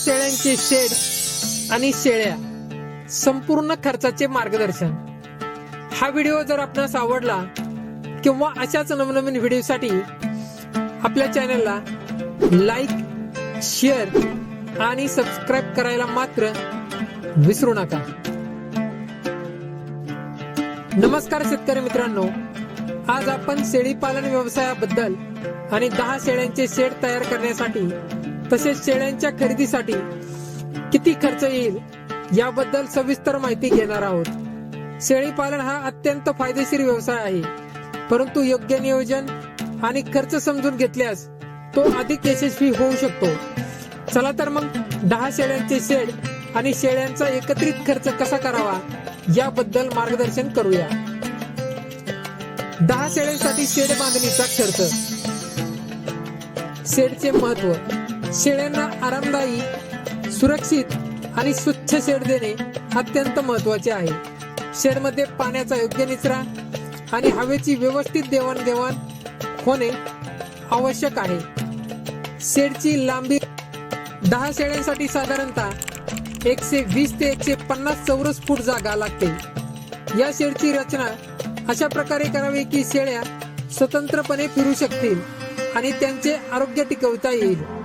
शेळ्यांचे शेड आणि शेळ्या संपूर्ण खर्चाचे मार्गदर्शन. हा व्हिडिओ जर आपणास आवडला किंवा अशाच नवनवीन व्हिडिओसाठी आपल्या चॅनलला लाईक शेअर आणि सबस्क्राईब करायला मात्र विसरू नका. नमस्कार शेतकरी मित्रांनो. आज आपण शेळी पालन व्यवसायाबद्दल आणि दहा शेळ्यांचे शेड तयार करण्यासाठी तसेच शेळ्यांच्या खरेदीसाठी किती खर्च येईल याबद्दल सविस्तर माहिती घेणार आहोत. शेळी पालन हा अत्यंत फायदेशीर व्यवसाय आहे. परंतु योग्य नियोजन आणि खर्च समजून घेतल्यास तो अधिक यशस्वी होऊ शकतो. चला तर मग दहा शेळ्यांचे शेड आणि शेळ्यांचा एकत्रित खर्च कसा करावा याबद्दल मार्गदर्शन करूया. दहा शेळ्यांसाठी शेड बांधणीचा खर्च. शेडचे महत्त्व. शेळ्यांना आरामदायी सुरक्षित आणि स्वच्छ शेड देणे अत्यंत महत्त्वाचे आहे. शेडमध्ये पाण्याचा योग्य निचरा आणि हवेची व्यवस्थित देवाणघेवाण होणे आवश्यक आहे. शेडची लांबी दहा शेळ्यांसाठी साधारणतः एकशे वीस ते एकशे पन्नास चौरस फूट जागा लागते. या शेडची रचना अशा प्रकारे करावी की शेळ्या स्वतंत्रपणे फिरू शकतील आणि त्यांचे आरोग्य टिकवता येईल.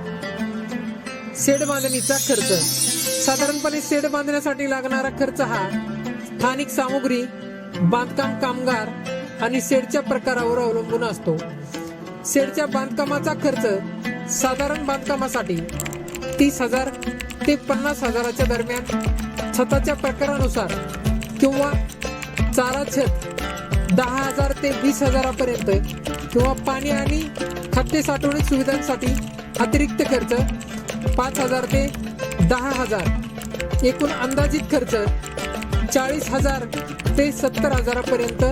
शेड बांधणीचा खर्च. साधारणपणे शेड बांधण्यासाठी लागणारा खर्च हा स्थानिक सामुग्री बांधकाम कामगार आणि शेडच्या प्रकारावर अवलंबून असतो. शेडच्या बांधकामाचा खर्च साधारण बांधकामासाठी तीस हजार ते पन्नास हजाराच्या दरम्यान छताच्या प्रकारानुसार किंवा चारा छत दहा हजार ते वीस हजारापर्यंत किंवा पाणी आणि खाद्य साठवणूक सुविधांसाठी अतिरिक्त खर्च पाच हजार ते दहा हजार. एकूण अंदाजित खर्च चाळीस हजार ते सत्तर हजारापर्यंत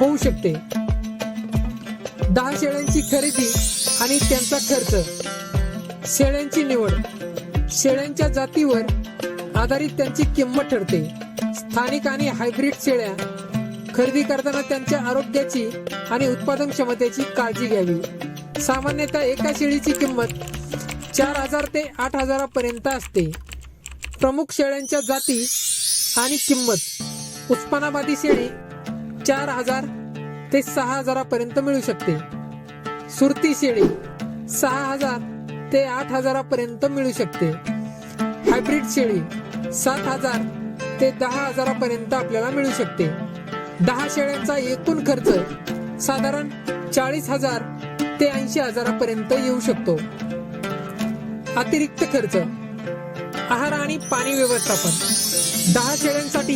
होऊ शकते. दहा शेळ्यांची खरेदी आणि त्यांचा खर्च. शेळ्यांची निवड. शेळ्यांच्या जातीवर आधारित त्यांची किंमत ठरते. स्थानिक आणि हायब्रिड शेळ्या खरेदी करताना त्यांच्या आरोग्याची आणि उत्पादन क्षमतेची काळजी घ्यावी. सामान्यतः एका शेळीची किंमत चार हजार ते आठ हजारापर्यंत असते. प्रमुख शेळ्यांच्या जाती आणि किंमत. उस्मानाबादी शेळी चार हजार ते सहा हजारापर्यंत मिळू शकते. सुरती शेळी सहा हजार ते आठ हजारापर्यंत मिळू शकते. हायब्रिड शेळी सात हजार ते दहा हजारापर्यंत आपल्याला मिळू शकते. दहा शेळ्यांचा एकूण खर्च साधारण चाळीस हजार ते ऐंशी हजारापर्यंत येऊ शकतो. अतिरिक्त खर्च आहार आणि पाणी व्यवस्थापन. दहा शेळ्यांसाठी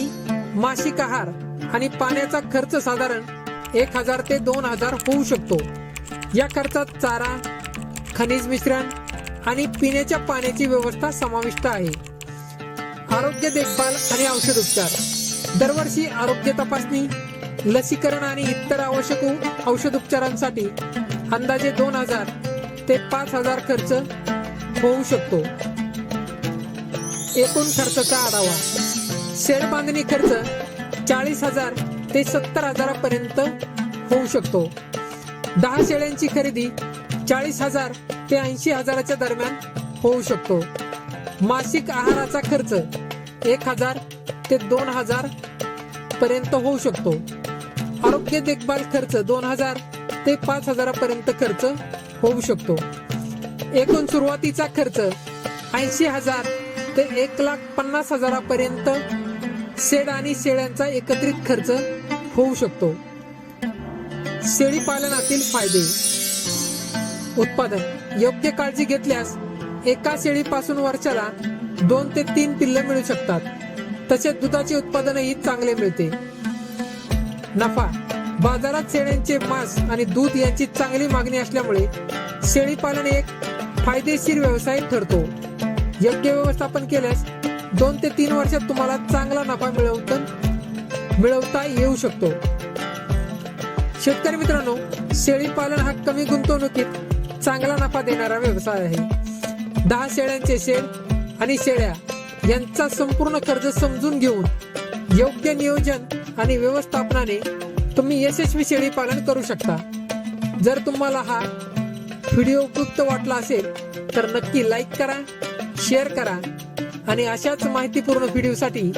मासिक आहार आणि पाण्याचा खर्च साधारण एक हजार ते दोन हजार होऊ शकतो. या खर्चात चारा खनिज मिश्रण आणि पिण्याच्या पाण्याची व्यवस्था समाविष्ट आहे. आरोग्य देखभाल आणि औषध उपचार. दरवर्षी आरोग्य तपासणी लसीकरण आणि इतर आवश्यक औषध उपचारांसाठी अंदाजे दोन हजार ते पाच हजार खर्च होऊ शकतो. एकूण खर्चाचा आढावा. शेड बांधणी खर्च चाळीस हजार ते सत्तर हजारापर्यंत होऊ शकतो. दहा शेळ्यांची खरेदी चाळीस हजार ते ऐंशी हजाराच्या दरम्यान होऊ शकतो. मासिक आहाराचा खर्च एक हजार ते दोन हजार पर्यंत होऊ शकतो. आरोग्य देखभाल खर्च दोन हजार ते पाच हजारापर्यंत खर्च होऊ शकतो. एकूण सुरुवातीचा खर्च ऐंशी हजार ते एक लाख पन्नास हजारापर्यंत शेड आणि शेळ्यांचा एकत्रित खर्च होऊ शकतो. शेळी पालनातील फायदे. उत्पादन. योग्य काळजी घेतल्यास एका शेळीपासून वर्षाला दोन ते तीन पिल्ल मिळू शकतात. तसेच दुधाचे उत्पादनही चांगले मिळते. नफा. बाजारात शेळ्यांचे मांस आणि दूध यांची चांगली मागणी असल्यामुळे शेळी पालन एक फायदेशीर व्यवसाय ठरतो. योग्य व्यवस्थापन केल्यास दोन ते तीन वर्षात तुम्हाला चांगला नफा मिळवता मिळवता येऊ शकतो. शेतकरी मित्रांनो शेळी पालन हा कमी गुंतवणुकीत चांगला नफा देणारा व्यवसाय आहे. दहा शेळ्यांचे शेड आणि शेळ्या यांचा संपूर्ण खर्च समजून घेऊन योग्य नियोजन आणि व्यवस्थापनाने तुम्ही यशस्वी शेळी पालन करू शकता. जर तुम्हाला हा व्हिडिओ उपयुक्त वाटला असेल तर नक्की लाईक करा शेअर करा आणि अशाच माहितीपूर्ण व्हिडिओसाठी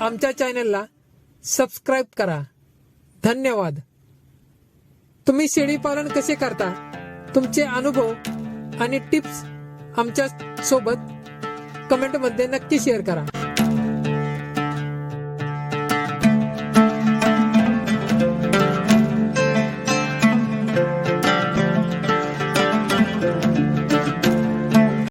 आमच्या चॅनलला सबस्क्राईब करा. धन्यवाद. तुम्ही शेळी पालन कसे करता? तुमचे अनुभव आणि टिप्स आमच्यासोबत कमेंटमध्ये नक्की शेअर करा.